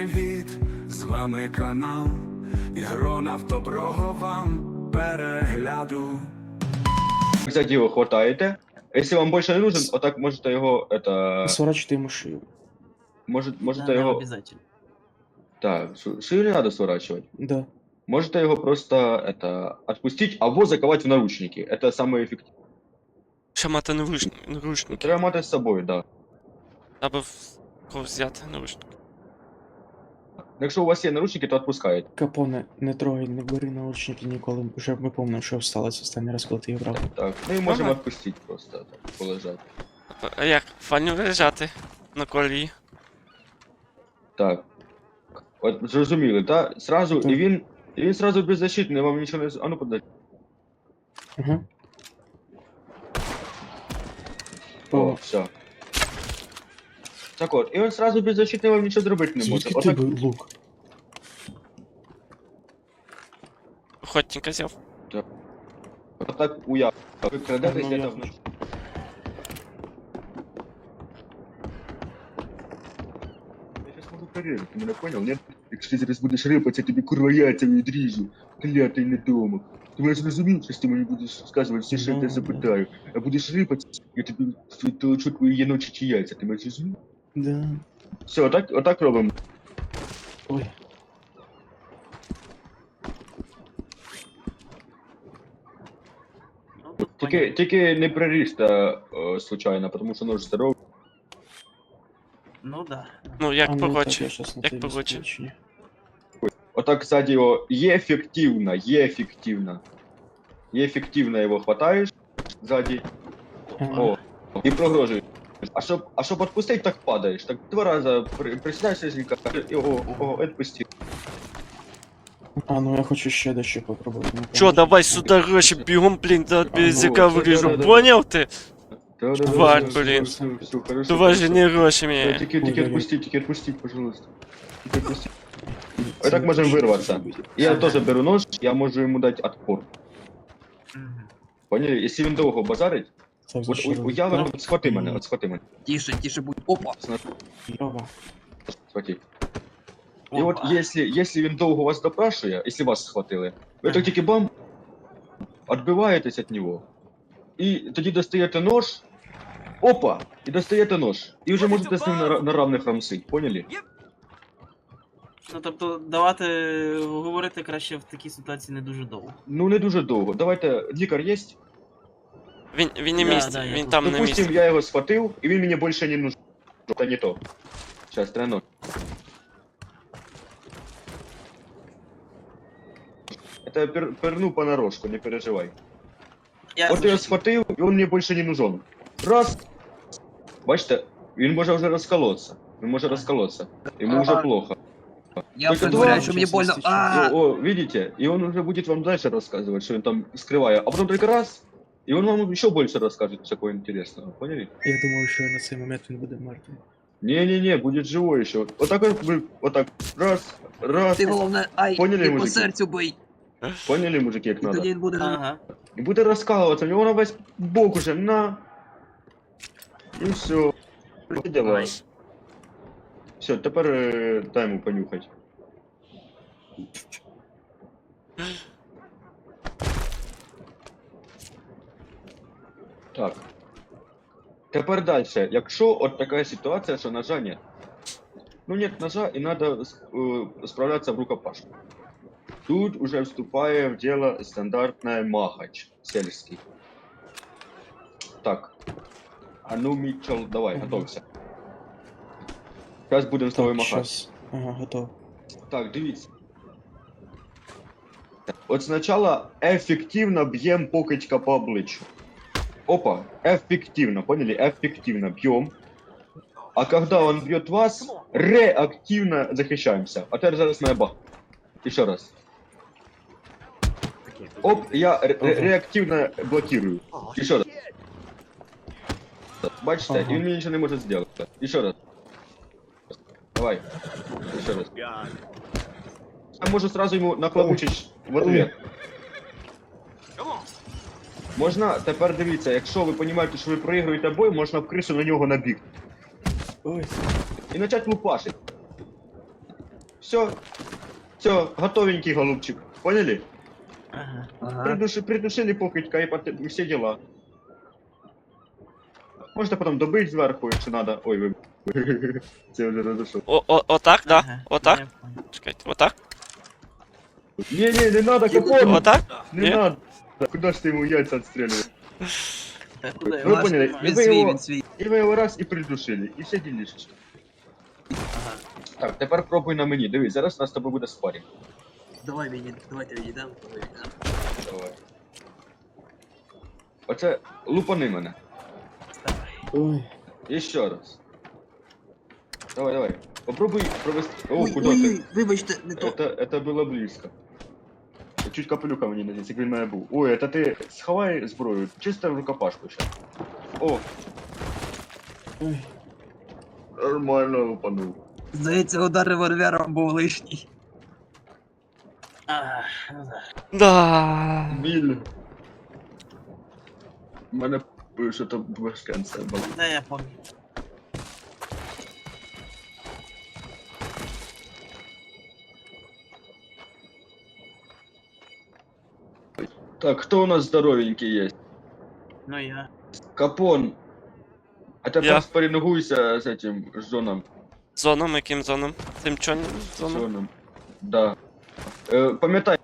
привіт! З вами канал Ігронав доброго вам перегляду. Взять его хватаете. Если вам больше не нужен, вот так можете его, это, Сворачивайте ему шию. может, Да, можете да, его, обязательно. так, шу- шею не надо сворачивать. Да. Можете его просто, это, отпустить, або заковать в наручники. Это самое эффективное. Ще мати наручники. наручники. Треба мати з собою, да. Аби в кого взяти наручники. Якщо у вас є наручники, то відпускаєте. Капоне, не трогай, не бери наушники ніколи. Вже ми пам'ятаємо, що сталося останній раз, коли ти їх брав. Так, ну і можемо Ага. відпустити просто, так, полежати. А як? Файно виїжджати на колії. Так. От зрозуміли, так? Сразу, Так. і він, і він сразу беззащитний, вам нічого не... з- А ну подожди. Ага. О, О, все. Так от, і він сразу беззащитний, вам нічого зробити не може. звідки ти Отак, би лук? Охотника взяв. отак уяв. Ви крадетесь, Ну, я я там... хочу. Я сейчас можу перевірити, ти мене понял? Ні? Якщо ти зараз будеш рипатися, тобі курва яйця відріжу. Клятий недомок. Ти мене зрозумів, що ти мені будеш сказувати все, що я тебе Да, запитаю. А будеш рипатися, я тобі толчу твої яночі яйця. Ти мене зрозумів? Да. Все, отак, отак робимо. Ой. Ну, тут Тільки, понятно. тільки не приріжте е, случайно, тому що нож здоровий. Ну да. Ну, як А, ну, так, погоче. я щас на Як тебе погоче. скручу. Отак ззаді його є ефективно, є ефективно. Є ефективно його хватаєш ззаді. Ага. О, і прогрожуєш. А щоб, а щоб відпустити, так падаєш. Так два рази при, присідаєш різенько, і о, о, відпусти. А, ну я хочу ще дещо попробувати. ну, Чо, конечно. давай сюди гроші, бігом, блін, да ну, язика це виріжу. да-да-да. Поняв ти? Да-да-да, Тварь, все, блін. все, все, хорошо, Давай хорошо. же не гроші Все, мені. Тільки, тільки Ой-ой-ой. відпустіть, тільки відпустіть, пожалуйста. Тільки відпустіть. Це так можемо ще вирватися. зробити. Я Ага. теж беру нож, я можу йому дати отпор. Мгм. Поняли? Якщо він довго базарить, Так, от у, у Яви, Ну, от схвати мене, от схвати мене. Тише, тише будь. Опа! Йова. Схвати. І от якщо, якщо він довго вас допрашує, якщо вас схватили, ви так тільки бам, відбиваєтесь від нього. І тоді достаєте нож, опа! І достаєте нож. І вже можете з ним на, на равних рамсить, поняли? Ну тобто давати говорити краще в такій ситуації не дуже довго. Ну не дуже довго. Давайте, лікар є? Він, він не Да, місць, да, я він тут. там не Допустим, місць. я його схватив, і він мені більше не нужен. Це не то. Сейчас, тренок. Это пер, перну понарошку, не переживай. Я От я зачем? схватив, і він мені більше не нужен. Раз. Бачите, він може вже розколоться. Він може розколоться. Йому вже Ага. плохо. Я Только представляю, два що мені часа больно. стичу. А, О, о, видите? И он уже будет вам дальше рассказывать, что он там скрывает. А потом только раз, и он вам еще больше расскажет всякого интересного. Поняли? Я думав, що на цей момент він буде мертвий. Не-не-не, будет живой еще. Вот так вот, вы- вот так, раз, раз. ти головне, ай, Поняли, ти по мужики? серцю бий. Поняли, мужики, как І тоді надо? він буде. Ага. И будет раскалываться, у него на весь бок уже, на. И все. Дела. Все, теперь э, дай ему понюхать. Так. Тепер далі. Якщо от така ситуація, що ножа нет. Ну нет ножа і надо э, справляться в рукопашку. Тут уже вступає в дело стандартная махач сельский. Так. А ну, Митчел, давай, Мгм. готовься. Сейчас будем з тобою Так, махати. щас. Ага, готов. Так, дивіться. От спочатку ефективно б'ємо покидька по обличчю. Опа, ефективно, поняли? Ефективно б'ем. А когда он бьет вас, реактивно захищаемся. А теперь зараз моя бах. Еще раз. Оп, я ре- ре- Ага. реактивно блокирую. Еще раз. Бачите, Ага. і він мені нічого не може зробити. Еще раз. Давай. Еще раз. Я можу сразу йому наклабучить в ответ. Можна, тепер дивіться, якщо ви розумієте, що ви проігруєте бой, можна в кришу на нього набігти. Ой. І почати лупашити. Все. Все, готовенький, голубчик. Поняли? Ага. Придуши, придушили покидька и, пот- и все дела. Можете потом добить зверху, якщо надо. Ой, ви. Це вже розійшов. О, о, отак, да? Ага, Отак? Чекайте, отак? Ні, ні, не надо, капон! Отак? Не Ні? надо. Куда ж ты ему яйца отстреливаешь? Та куди Ви його? поняли? Він І ви свій, його, він свій. і ви його раз і придушили. І все ділішечки. Ага. Так, тепер пробуй на мені. Дивись, зараз у нас з тобою буде спарінг. Давай мені, давайте відійдемо, давай відійдемо. Давай. Оце лупани мене. Ой. І ще раз. Давай, давай. Попробуй провести. О, Ой, куди ой, ти? ой, вибачте, не то. Это, это было близко. Чуть капелюха мені надіс, як він мене був. Ой, это ти сховай зброю, чисто в рукопашку ще. О, Ой. нормально лупанув. Здається, удар револьвером був лишній. Ах, ну да. Да. Біль. У мене що то башканця була. Да, я помню. Так, хто у нас здоровенький є? Ну я. Капон. А тепер Я. спорінгуйся з этим з Джоном. Зоном, яким зоном? Цим чонним зоном? Джоном. Да. Е, пам'ятай,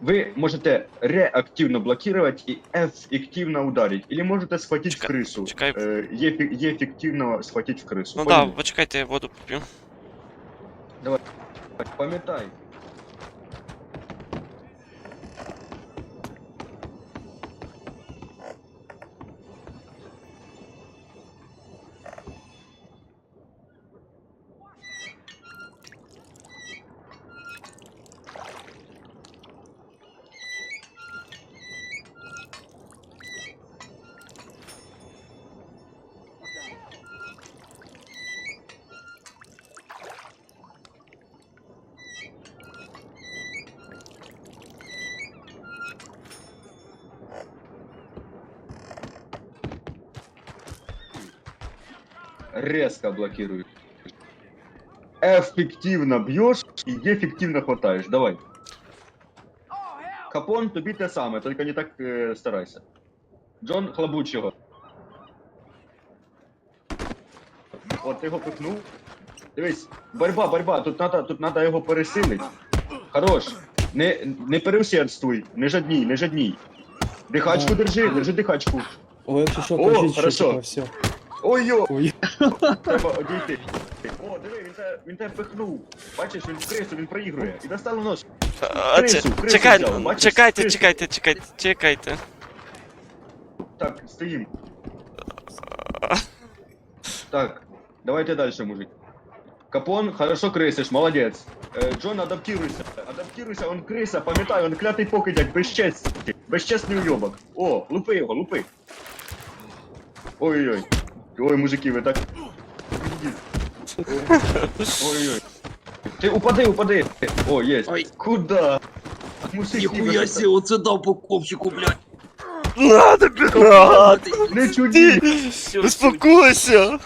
ви можете реактивно блокировать и эффективно ударить. Или можете схватить Чекай, в крысу. чекай. Е, є, фі- є ефективно схватить в крысу. Ну Поняли? да, почекайте, я воду поп'ю. Пам'ятай. Резко блокируй. Ефективно б'єш і ефективно хватаєш. Давай. Капон, тобі те саме, тільки не так е, старайся. Джон, хлобуч його. От ти його. Дивись, борьба, борьба, тут надо, тут надо його пересилити. Хорош. Не, не переусердствуй, не жадній, не жадній. Дихачку держи, держи дихачку. Ой, якщо що, О, кажіть, що хорошо. типа все. Ой-йо! Ой. Треба одійти. О, диви, він тебе, він тебе пихнув. Бачиш, він в крису, він проігрує. І достав нож. А, Крису, це- крису Чекай, взяв, бачиш? чекайте, Крису. чекайте, чекайте, чекайте. Так, стоїм. Так, давайте дальше, мужик. Капон, хорошо крисиш, молодець. Е, Джон, адаптируйся. Адаптируйся, он криса, пам'ятай, он клятий покидяк, безчесний. Безчесний уйобок. О, лупи його, лупи. Ой-ой-ой. Ой, мужики, ви так. Ой-ой. Ти упади, упади. О, є. Ой. Куда? Мужики, ви Ніхуя що сі, оце дав по копчику, блядь. Надо бігати! так? Не чуді. Все, Успокойся!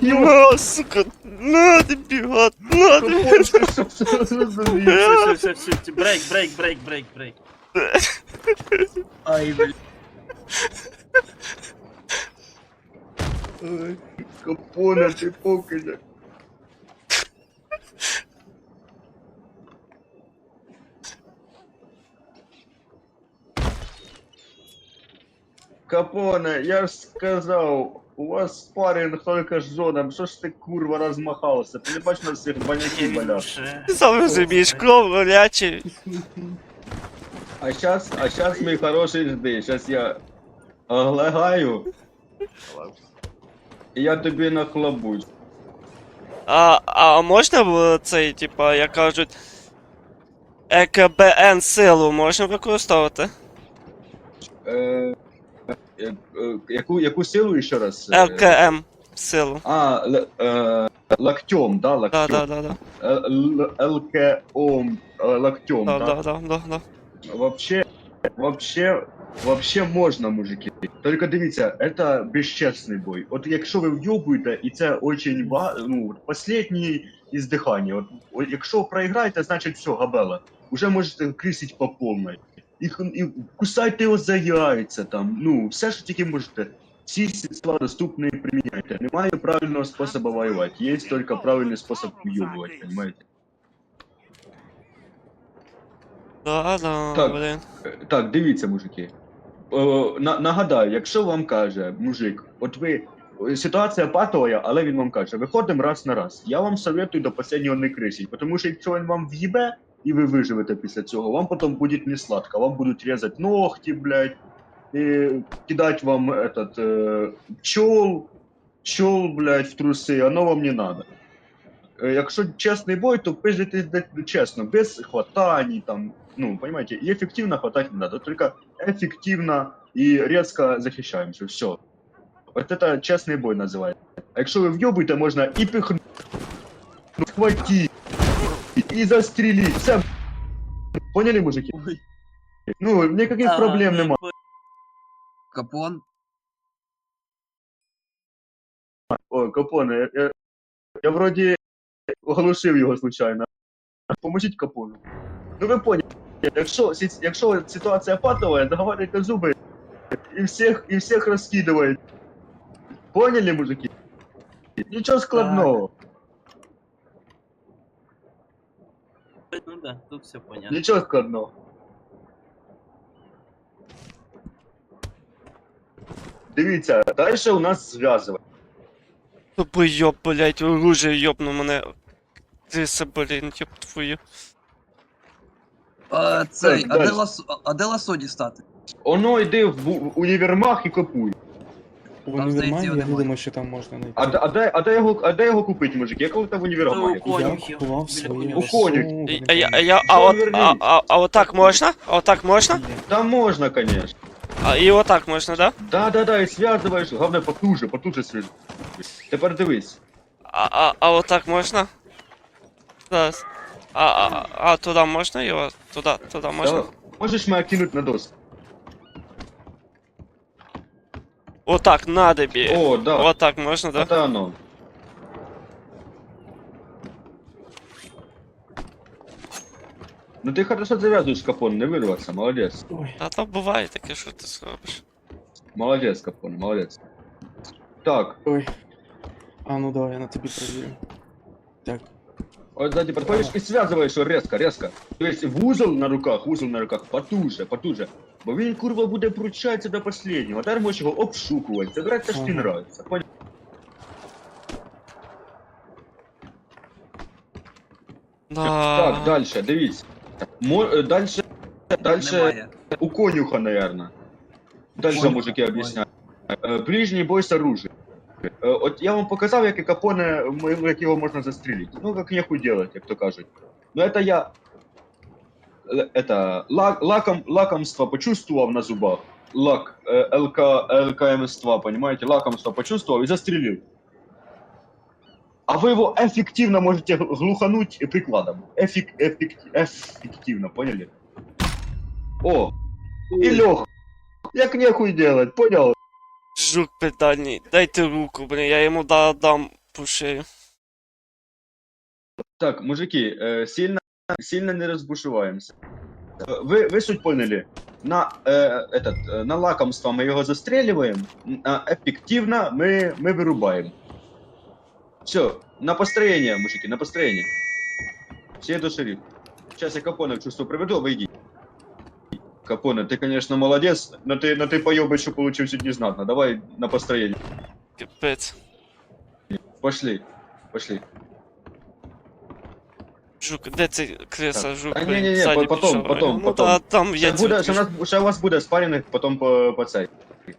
На, сука! Надо бігати! Надо! Капон, ти що все зрозумів? все, все, все, все, брейк, брейк, брейк, брейк, брейк. Ай, блядь. Капона, ти покидяк. Капоне, я ж сказав, у вас спарринг тільки з зоном, що ж ти курва розмахався? Ти не бачиш на всіх баняки валяв. Ще. Ти сам розумієш, кров горячий. А щас, а щас, мій хороший, жди, щас я оглегаю. Я тобі нахлобучу. А, а можна було цей, типа, як кажуть, ЕКБН силу можна використовувати? Е, е, е, яку, яку силу ще раз? Е, ЛКМ силу. А, л, е, локтем, да, Да, локтем. да, да, да. Е, л- ЛКОм, е, локтем, Да, да? да, да, да, да. Вообще, вообще, Вообще можна, мужики. Тільки дивіться, це безчесний бой. От якщо ви вйобуєте, і це очень ба... ну, останнє іздихання. От, от якщо проіграєте, значить все, габела. Уже можете крисить по повній. І, і кусайте його за яйця там. Ну, все, що тільки можете. Всі средства доступні приміняйте. Немає правильного способу воювати. Є тільки правильний спосіб вйобувати, понимаете? Да, да, Так. блін. Е, Так, дивіться, мужики. На, нагадаю, якщо вам каже мужик, от ви ситуація патова, але він вам каже, виходимо раз на раз. Я вам советую до останнього не крисіть, тому що якщо він вам в'їбе і ви виживете після цього, вам потім буде не сладко, вам будуть різати ногті, блядь, і кидати вам этот, е, пчол, пчол, блядь, в труси, оно вам не. Е, Якщо чесний бой, то пиздитесь чесно, без хватаний, там, ну, понимаете, и эффективно хватать не надо, только эффективно и резко захищаемся, все. Вот это честный бой называется. А якщо ви в'єбуєте, можна і пихнути, схватити, і застрелити, все. Поняли, мужики? Ой. Ну, ніяких А, проблем ну, нема. Капон. О, Капоне, я, я, я вроді оглушив його случайно. Поможіть Капону. Ну ви поняли, якщо, сі- якщо ситуація патова, заговорюйте зуби і всіх, і всіх розкидують. Поняли, мужики? Нічого складного, Ну да, тут все понятно. нічого складного. Дивіться, далі у нас зв'язування. Тупойоб, блять, оружие йобну мене. Криса, блін, йоб твою. А, цей, а де ласо, а де ласо дістати? Оно йди в, бу- в і купуй. У здається, універмагі я не думаю, що там можна знайти. А, де- а, де, а, де його, а де його купити, мужик? Якого там в універмагі? Ну, Я конюхів. купував Біля своє конюхів. У конюх. І- А я, а я, а от, а, а, а отак можна? А отак можна? Там можна, конечно. А і отак можна, да? Да, да, да, і зв'язуєш, головне потуже, потуже свіж. Тепер дивись. А, а, а отак можна? Зараз. А, а, а туди можна його? Туди, туди можна? Да, можеш мене кинути на доску. Отак, на дебі. О, да. Отак можна, да? Это оно. Ну ты хорошо завязываешь капон, не вырваться, молодец. Ой, Та то буває таке, що ти зробиш. Молодец, капон, молодец. Так, ой. А ну давай, я на тобі провірю. Так, вот сзади подходишь и связываешь его резко, резко. То есть в узел на руках, узел на руках, потуже, потуже. Бо він, курва, буде пручатися до последнего. Тепер можеш його обшукувати. Це брать, це ж тобі Ага. нравится. Понял? Да. Так, дальше, дивіться. Мо, е, дальше, дальше Немає. у конюха, наверное. Дальше Конюха, мужики ой. об'ясняють. Е, Ближній бой з оружием. Е, От я вам показав, як і капоне, м- як його можна застрілити. Ну, як нехуй делать, як то кажуть. Ну, это я... Это, ла- лаком, лакомство почувствовав на зубах. Лак, э, ЛК, ЛКМС-2, понимаете? Лакомство почувствовал и застрелил. А вы его эффективно можете глухануть прикладом. Эффек, эффект, эффективно, поняли? О, и лег. Як нехуй делать, понял? Жук педальний. Дайте руку, блін, я йому да, дам по шею. Так, мужики, э, сильно, сильно не разбушеваемся. Э, Вы, вы суть поняли? На, э, этот, э, на лакомство мы его застреливаем, а эффективно мы, мы вырубаем. Все, на построение, мужики, на построение. Все до шериф. Сейчас я Капона к чувству приведу, вы идите. Капоне, ты, конечно, молодец, но ты, но ты поебочку получил чуть не знатно. Давай на построение. Капець. Пошли, пошли. Жук, де цей криса, Так. жук? Та блін, ні-ні-ні, ззаді потом, пішов. потом, Ну потом. та там Ще, я буде, цю ще, у нас, ще у вас буде спарінг, потім по, по цей.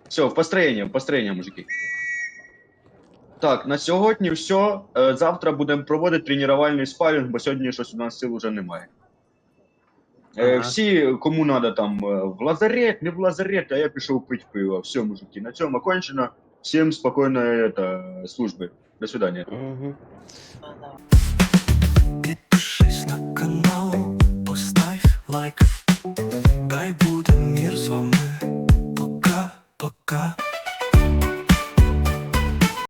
Все, в построєння, в построєння, мужики. Так, на сьогодні все. Е, Завтра будемо проводити тренувальний спарінг, бо сьогодні щось у нас сил вже немає. Е, Ага. Всі, кому надо там е, в лазарет, не в лазарет, а я пішов пити пиво. Все, мужики, на цьому окончено. Всім спокійної это, служби. До свидания. Угу. Да-да. Підпишись на канал, постав лайк, хай буде мір з вами. сука.